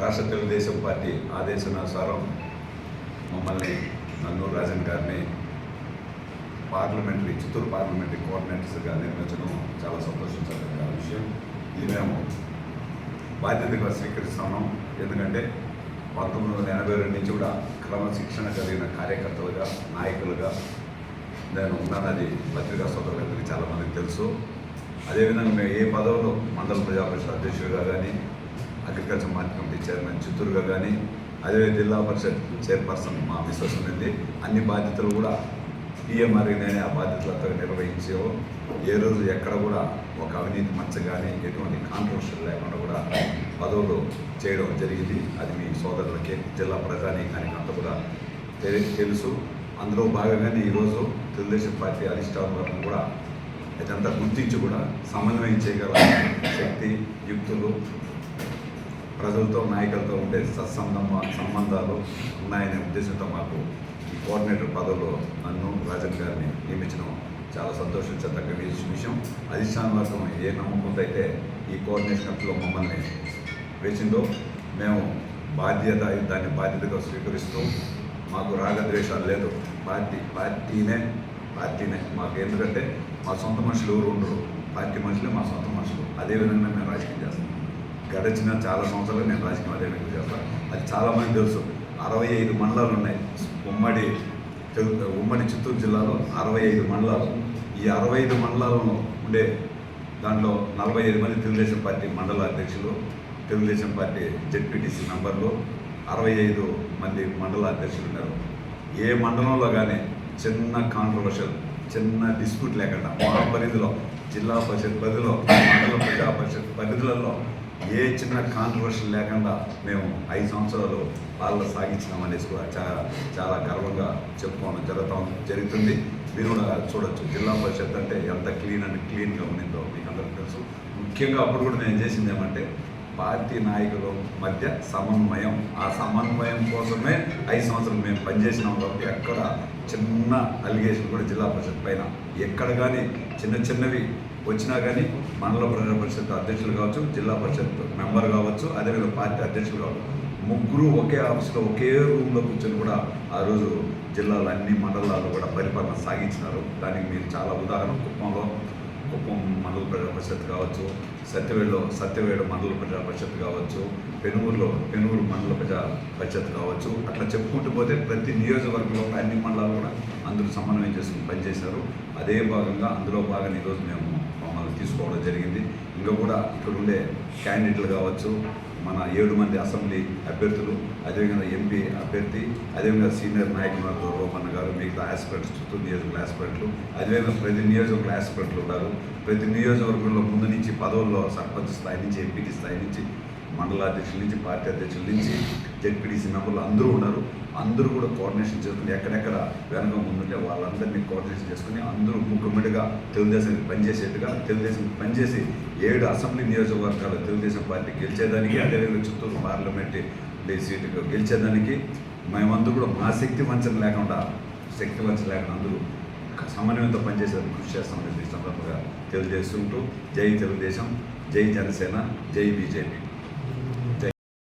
రాష్ట్ర తెలుగుదేశం పార్టీ ఆదేశానుసారం మమ్మల్ని నన్ను రాజన్ గారిని పార్లమెంటరీ చిత్తూరు పార్లమెంటరీ కోఆర్డినేటర్స్గా నిర్మించడం చాలా సంతోషించదగ్గ విషయం. ఇది మేము బాధ్యతగా స్వీకరిస్తున్నాం. ఎందుకంటే పంతొమ్మిది వందల ఎనభై రెండు నుంచి కూడా క్రమశిక్షణ కలిగిన కార్యకర్తలుగా నాయకులుగా నేను ఉన్నానది పత్రికా సోదరులందరికీ చాలామందికి తెలుసు. అదేవిధంగా మేము ఏ పదవులు మండల ప్రజాపరిషత్ అధ్యక్షుడిగా కానీ అగ్రికల్చర్ మార్కెట్ కమిటీ చైర్మన్ చిత్తూరుగా కానీ అదే జిల్లా పరిషత్ చైర్పర్సన్ మా మిస్సెస్ ఉంది అన్ని బాధ్యతలు కూడా పిఎంఆర్కి నేనే ఆ బాధ్యతలతో నిర్వహించేవో ఏ రోజు ఎక్కడ కూడా ఒక అవినీతి మచ్చ కానీ ఎటువంటి కాంట్రవర్షన్ లేకుండా కూడా పదవులు చేయడం జరిగింది. అది మీ సోదరులకి జిల్లా ప్రజానీకానికి అంతా కూడా తెలి- తెలుసు. అందులో భాగంగానే ఈరోజు తెలుగుదేశం పార్టీ అధిష్టానం వరకు కూడా అదంతా గుర్తించి కూడా సమన్వయం చేయగల శక్తి యుక్తులు ప్రజలతో నాయకులతో ఉండే సత్సంబంధ సంబంధాలు ఉన్నాయనే ఉద్దేశంతో మాకు ఈ కోఆర్డినేటర్ పదవిలో నన్ను రాజన్ గారిని నియమించడం చాలా సంతోషించదగ్గ విషయం. అధిష్టాన వర్గం ఏ నమ్మకంతో అయితే ఈ కోఆర్డినేషన్ కమిటీలో మమ్మల్ని వేసిందో మేము బాధ్యత దాన్ని బాధ్యతగా స్వీకరిస్తూ మాకు రాగద్వేషాలు లేదు. పార్టీ పార్టీనే పార్టీనే మాకు. ఎందుకంటే మా సొంత మనుషులు ఎవరు ఉండరు. పార్టీ మనుషులే మా సొంత మనుషులు. అదేవిధంగా మేము రాజకీయం చేస్తాం గడిచిన చాలా సంవత్సరాలు నేను రాజకీయం అదే విధంగా చేస్తాను? అది చాలామంది తెలుసు. అరవై ఐదు మండలాలు ఉన్నాయి. ఉమ్మడి ఉమ్మడి చిత్తూరు జిల్లాలో అరవై ఐదు మండలాలు. ఈ అరవై ఐదు మండలాలను ఉండే దాంట్లో నలభై ఐదు మంది తెలుగుదేశం పార్టీ మండల అధ్యక్షులు తెలుగుదేశం పార్టీ జెడ్పీటీసీ మెంబర్లు అరవై ఐదు మంది మండల అధ్యక్షులు ఉన్నారు. ఏ మండలంలో కానీ చిన్న కాంట్రవర్షియల్ చిన్న డిస్ప్యూట్ లేకుండా మా పరిధిలో జిల్లా పరిషత్ పరిధిలో మండల ప్రజా పరిషత్ పరిధులలో ఏ చిన్న కాంట్రవర్షన్ లేకుండా మేము ఐదు సంవత్సరాలు పాలన సాగించినామనేసి కూడా చాలా చాలా గర్వంగా చెప్పుకోవడం జరుగుతాం జరుగుతుంది. మీరు కూడా చూడొచ్చు. జిల్లా పరిషత్ అంటే ఎంత క్లీన్ అండ్ క్లీన్గా ఉండిందో మీకు అందరికీ తెలుసు. ముఖ్యంగా అప్పుడు కూడా నేను చేసింది ఏమంటే పార్టీ నాయకుల మధ్య సమన్వయం. ఆ సమన్వయం కోసమే ఐదు సంవత్సరాలు మేము పనిచేసినాం కాబట్టి ఎక్కడ చిన్న అలిగేషన్ కూడా జిల్లా పరిషత్ పైన ఎక్కడ కానీ చిన్న చిన్నవి వచ్చినా కానీ మండల ప్రజా పరిషత్ అధ్యక్షులు కావచ్చు జిల్లా పరిషత్ మెంబర్ కావచ్చు అదేవిధంగా పార్టీ అధ్యక్షులు కావచ్చు. ముగ్గురు ఒకే ఆఫీస్లో ఒకే రూమ్లో కూర్చొని కూడా ఆ రోజు జిల్లాలో అన్ని మండలాల్లో కూడా పరిపాలన సాగించినారు. దానికి మీరు చాలా ఉదాహరణ. కుప్పంలో కుప్పం మండల ప్రజా పరిషత్ కావచ్చు సత్యవేడులో సత్యవేడు మండల ప్రజా పరిషత్ కావచ్చు పెనుగూరులో పెనుగూరు మండల ప్రజా పరిషత్ కావచ్చు. అట్లా చెప్పుకుంటూ పోతే ప్రతి నియోజకవర్గంలో అన్ని మండలాలు కూడా అందరూ సమన్వయం చేసుకుని పనిచేశారు. అదే భాగంగా అందులో భాగంగా ఈరోజు మేము తీసుకోవడం జరిగింది. ఇంకా కూడా ఇక్కడ ఉండే క్యాండిడేట్లు కావచ్చు మన ఏడు మంది అసెంబ్లీ అభ్యర్థులు అదేవిధంగా ఎంపీ అభ్యర్థి అదేవిధంగా సీనియర్ నాయకులు రోమన్ గారు మిగతా ఆస్పిరెంట్స్ చుట్టూ నియోజకవర్గ ఆస్పిరెంట్లు అదేవిధంగా ప్రతి నియోజకవర్గ ఆస్పిరెంట్లు ఉన్నారు. ప్రతి నియోజకవర్గంలో ముందు నుంచి పదవుల్లో సర్పంచ్ స్థాయి నుంచి ఎంపీటీ స్థాయి నుంచి మండల అధ్యక్షుల నుంచి పార్టీ అధ్యక్షుల నుంచి జెడ్పీటీసీ మెంబర్లు అందరూ ఉన్నారు. అందరూ కూడా కోఆర్డినేషన్ చేసుకుని ఎక్కడెక్కడ వెనక ముందుంటే వాళ్ళందరినీ కోఆర్డినేషన్ చేసుకుని అందరూ ముఖ్యమంత్రిగా తెలుగుదేశానికి పనిచేసేట్టుగా తెలుగుదేశం పనిచేసి ఏడు అసెంబ్లీ నియోజకవర్గాలు తెలుగుదేశం పార్టీ గెలిచేదానికి అదేవిధంగా చిత్తూరు పార్లమెంట్ సీటుకు గెలిచేదానికి మేమందరూ కూడా మా శక్తి వంచన లేకుండా శక్తి వంచన లేకుండా అందరూ సమన్వయంతో పనిచేసేందుకు కృషి చేస్తామని ఈ సందర్భంగా తెలియజేస్తుంటూ జై తెలుగుదేశం జై జనసేన జై బీజేపీ.